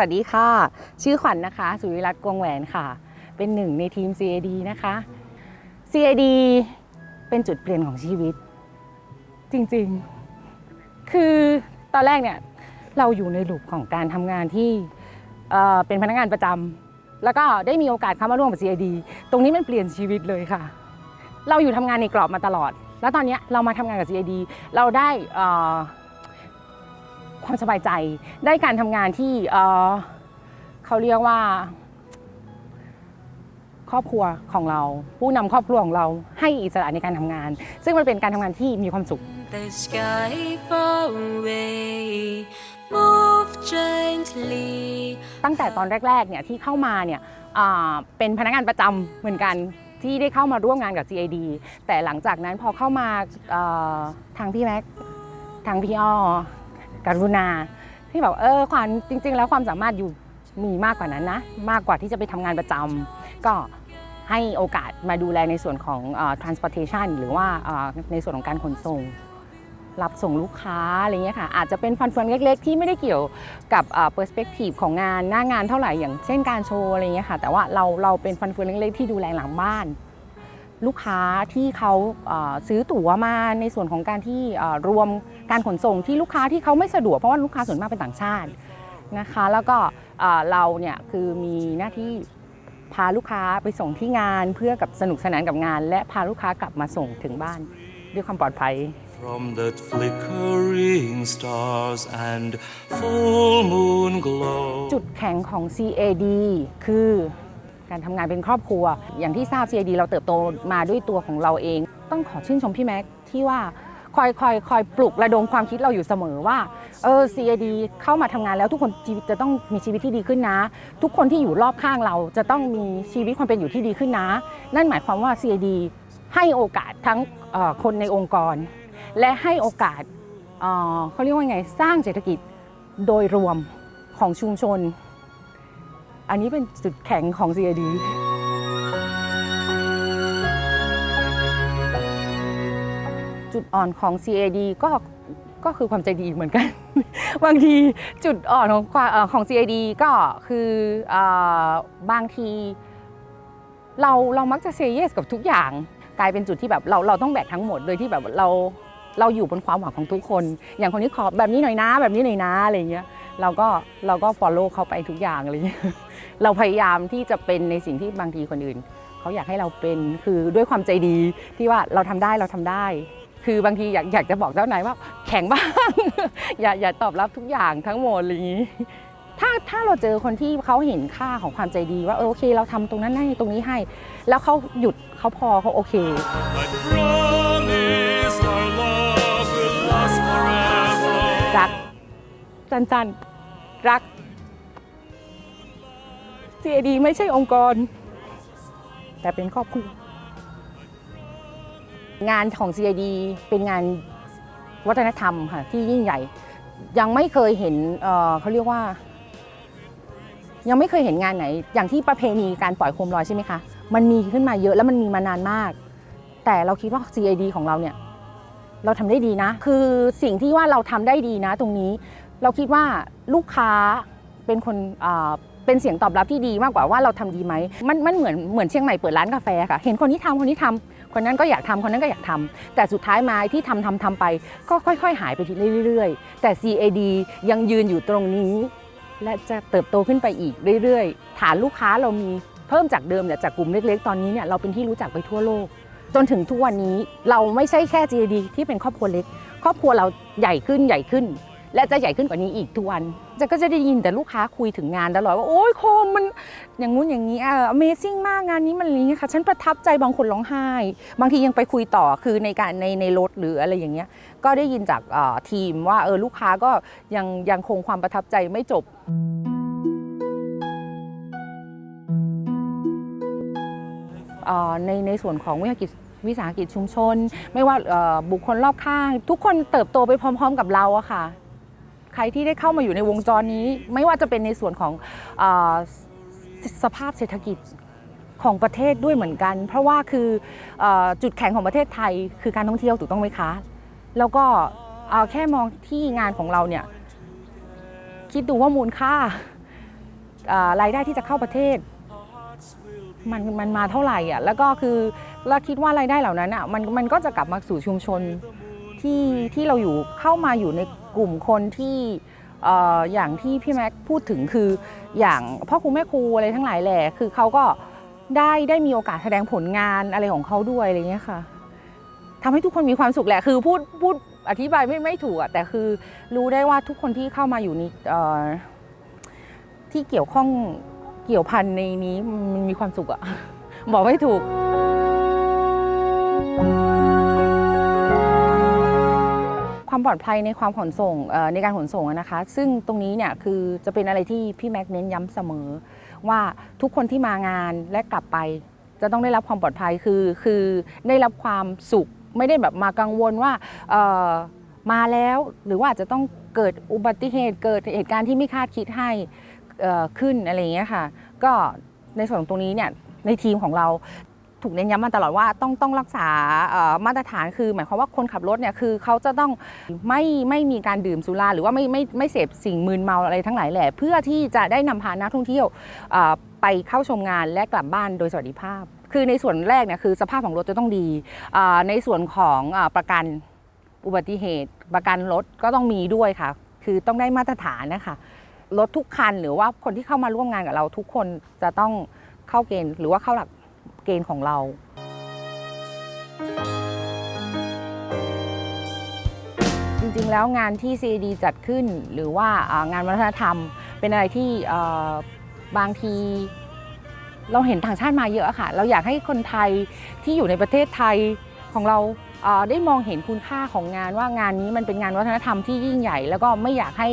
วัสดีค่ะ ชื่อขวัญนนะคะ สุริรัตน์กวงแหวนค่ะ เป็นหนึ่งในทีม CAD นะคะ CAD เป็นจุดเปลี่ยนของชีวิต จริงๆ คือตอนแรกเนี่ยเราอยู่ในลูปของการทำงานที่เเป็นพนักงานประจำแล้วก็ได้มีโอกาสเข้ามาร่วมกับ CAD ตรงนี้มันเปลี่ยนชีวิตเลยค่ะ เราอยู่ทำงานในกรอบมาตลอด แล้วตอนนี้เรามาทำงานกับ CAD เราได้อ่อ ความสบายใจ ได้การทำงานที่เอ่อเขาเรียกว่า ครอบครัวของเรา ผู้นำครอบครัวของเราให้อิสระในการทำงาน ซึ่งมันเป็นการทำงานที่มีความสุข The sky far away, move gently. ตั้งแต่ตอนแรกๆ เนี่ยที่เข้ามาเนี่ยอ่าเป็นพนักงานประจำเหมือนกันที่ได้เข้ามาร่วมงานกับ CID แต่หลังจากนั้นพอเข้ามาเอ่อทางพี่แม็กทางพี่อ้อ การุณา ที่แบบเออความจริง ๆ แล้วความสามารถอยู่มีมากกว่านั้นนะ มากกว่าที่จะไปทำงานประจำก็ให้โอกาสมาดูแลในส่วนของ transportation หรือว่าในส่วนของการขนส่ง รับส่งลูกค้าอะไรเงี้ยค่ะ อาจจะเป็นฟันเฟืองเล็กๆ ที่ไม่ได้เกี่ยวกับเปอร์สเปกทีฟของงานหน้างานเท่าไหร่อย่างเช่นการโชว์อะไรเงี้ยค่ะ แต่ว่าเราเราเป็นฟันเฟืองเล็กๆ ที่ดูแลหลังบ้าน ลูกค้าที่เขาเอ่อซื้อตั๋วมาในส่วนของการที่เอ่อรวมการขนส่งที่ลูกค้าที่เขาไม่สะดวกเพราะว่าลูกค้าส่วนมากเป็นต่างชาตินะคะ แล้วก็เอ่อเราเนี่ยคือมีหน้าที่พาลูกค้าไปส่งที่งานเพื่อกับสนุกสนานกับงาน และพาลูกค้ากลับมาส่งถึงบ้านด้วยความปลอดภัย From the flickering stars and full moon glow. จุดแข็งของ CAD คือ การทำงานเป็นครอบครัว อย่างที่ทราบ CAD เราเติบโตมาด้วยตัวของเราเอง ต้องขอชื่นชมพี่แม็กซ์ที่ว่าคอยคอยคอยปลุกระดมความคิดเราอยู่เสมอว่าเออ CAD เข้ามาทำงานแล้วทุกคนชีวิตจะต้องมีชีวิตที่ดีขึ้นนะ ทุกคนที่อยู่รอบข้างเราจะต้องมีชีวิตความเป็นอยู่ที่ดีขึ้นนะ นั่นหมายความว่า CAD ให้โอกาสทั้งออคนในองค์กร และให้โอกาสเออเขาเรียกว่าไงสร้างเศรษฐกิจโดยรวมของชุมชน อันนี้เป็นจุดแข็งของ CID จุดอ่อนของ CAD ก็ก็คือความใจดีเหมือนกัน บางทีจุดอ่อนของของ CID ก็คืออบางทีเราเรามักจะเซเยสกับทุกอย่าง กลายเป็นจุดที่แบบเราเราต้องแบกทั้งหมดโดยที่แบบเราเราอยู่บนความหวังของทุกคน อย่างคนนี้ขอแบบนี้หน่อยนะ แบบนี้หน่อยนะอะไรอย่างเงี้ย เราก็เราก็ follow เขาไปทุกอย่างอะไรเงี้ยเราพยายามที่จะเป็นในสิ่งที่บางทีคนอื่นเขาอยากให้เราเป็นคือด้วยความใจดีที่ว่าเราทำได้เราทำได้ คือบางทีอยากอยากจะบอกเจ้านายว่าแข็งบ้าง อย่าอย่าตอบรับทุกอย่างทั้งหมดอะไรอย่างนี้ถ้าถ้าเราเจอคนที่เขาเห็นค่าของความใจดีว่าเออโอเค เราทำตรงนั้นให้ตรงนี้ให้ แล้วเขาหยุดเขาพอเขาโอเค I promise our love will last forever. รักจันจัน รัก CAD ไม่ใช่องค์กร แต่เป็นครอบครัว งานของ CAD เป็นงานวัฒนธรรมค่ะที่ยิ่งใหญ่ ยังไม่เคยเห็นเเขาเรียกว่า ยังไม่เคยเห็นงานไหน อย่างที่ประเพณีการปล่อยโคมลอยใช่ไหมคะมันมีขึ้นมาเยอะแล้วมันมีมานานมาก แต่เราคิดว่า CAD ของเราเนี่ย เราทำได้ดีนะ คือสิ่งที่ว่าเราทำได้ดีนะ ตรงนี้ เราคิดว่า ลูกค้าเป็นคนเป็นเสียงตอบรับที่ดีมากกว่าว่าเราทำดีไหมมันมันเหมือนเหมือนเชียงใหม่เปิดร้านกาแฟค่ะ เห็นคนนี้ทำคนนี้ทำคนนั้นก็อยากทำคนนั้นก็อยากทำแต่สุดท้ายมาที่ทำทำทำไป ก็ค่อย ๆ หายไปทีเรื่อยๆ แต่ CAD ยังยืนอยู่ตรงนี้ และจะเติบโตขึ้นไปอีกเรื่อยๆ ฐานลูกค้าเรามีเพิ่มจากเดิมเนี่ยจากกลุ่มเล็กๆ ตอนนี้เนี่ยเราเป็นที่รู้จักไปทั่วโลก จนถึงทุกวันนี้เราไม่ใช่แค่ GAD ที่เป็นครอบครัวเล็ก ครอบครัวเราใหญ่ขึ้นใหญ่ขึ้น และจะใหญ่ขึ้นกว่านี้อีกทุกวันจะก็จะได้ยินแต่ลูกค้าคุยถึงงานตลอดว่าโอ้ยโคมมันอย่างงู้นอย่างนี้เออ Amazing มากงานนี้มันอะไรอย่างเงี้ยค่ะฉันประทับใจบางคนร้องไห้ บางทียังไปคุยต่อคือในการในในรถหรืออะไรอย่างเงี้ยก็ได้ยินจากทีมว่าเออลูกค้าก็ยังยังคงความประทับใจไม่จบอ่อในในส่วนของวิสาหกิจวิสาหกิจชุมชน ไม่ว่าบุคคลรอบข้าง ทุกคนเติบโตไปพร้อม ๆ กับเราอะค่ะ ครที่ได้เข้ามาอยู่ในวงจรนี้ ไม่ว่าจะเป็นในส่วนของอสภาพเศรษฐกิจของประเทศด้วยเหมือนกัน เพราะว่าคืออจุดแข็งของประเทศไทย คือการท่องเที่ยวถูกต้องไหมคะ แล้วก็เอาแค่มองที่งานของเราเนี่ยคิดดูว่ามูลค่ารายได้ที่จะเข้าประเทศมันมันมาเท่าไหร่อะแล้วก็คือเราคิดว่ารายได้เหล่านั้นอะมันมันก็จะกลับมาสู่ชุมชน ที่ที่เราอยู่เข้ามาอยู่ในกลุ่มคนที่เอ่ออย่างที่พี่แม็กพูดถึงคืออย่างพ่อครูแม่ครูอะไรทั้งหลายแหละคือเขาก็ได้ได้มีโอกาสแสดงผลงานอะไรของเขาด้วยอะไรเงี้ยค่ะทำให้ทุกคนมีความสุขแหละคือพูดพูดอธิบายไม่ไม่ถูกอะแต่คือรู้ได้ว่าทุกคนที่เข้ามาอยู่ในเอ่อที่เกี่ยวข้องเกี่ยวพันในนี้มันมีความสุขอะบอกไม่ถูก ความปลอดภัยในความขนส่งในการขนส่งนะคะ ซึ่งตรงนี้เนี่ยคือจะเป็นอะไรที่พี่แม็กเน้นย้ำเสมอ ว่าทุกคนที่มางานและกลับไป จะต้องได้รับความปลอดภัยคือคือได้รับความสุขไม่ได้แบบมากังวลว่ามาแล้วหรือว่าอาจจะต้องเกิดอุบัติเหตุเกิดเหตุการณ์ที่ไม่คาดคิดให้ขึ้นอะไรอย่างเงี้ยค่ะ ก็ในส่วนตรงนี้เนี่ยในทีมของเรา ถูกเน้นย้ำมาตลอดว่าต้องต้องรักษามาตรฐานคือ หมายความว่าคนขับรถเนี่ยคือเขาจะต้องไม่ไม่มีการดื่มสุราหรือว่าไม่ไม่ไม่เสพสิ่งมึนเมาอะไรทั้งหลายแหละเพื่อที่จะได้นำพานักท่องเที่ยวไปเข้าชมงานและกลับบ้านโดยสวัสดิภาพ คือในส่วนแรกเนี่ยคือสภาพของรถจะต้องดี ในส่วนของอประกันอุบัติเหตุ ประกันรถก็ต้องมีด้วยค่ะ คือต้องได้มาตรฐานนะคะรถทุกคันหรือว่าคนที่เข้ามาร่วมงานกับเราทุกคนจะต้องเข้าเกณฑ์หรือว่าเข้าหลัก เกณฑ์ของเราจริงๆ แล้วงานที่ CAD จัดขึ้น หรือว่างานวัฒนธรรม เป็นอะไรที่บางที เราเห็นต่างชาติมาเยอะค่ะ เราอยากให้คนไทยที่อยู่ในประเทศไทยของเราได้มองเห็นคุณค่าของงานว่างานนี้มันเป็นงานวัฒนธรรมที่ยิ่งใหญ่ แล้วก็ไม่อยากให้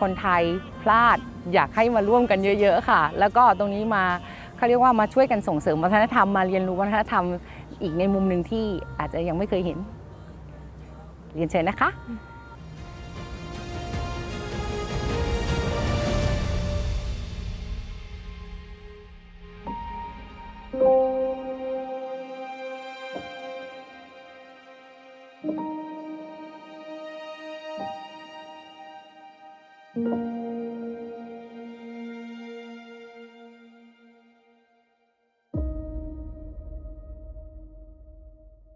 คนไทยพลาด อยากให้มาร่วมกันเยอะ ๆ ค่ะ แล้วก็ตรงนี้มา เขาเรียกว่ามาช่วยกันส่งเสริมวัฒนธรรมมาเรียนรู้วัฒนธรรมอีกในมุมหนึ่งที่อาจจะยังไม่เคยเห็น เรียนเชิญนะคะ Thank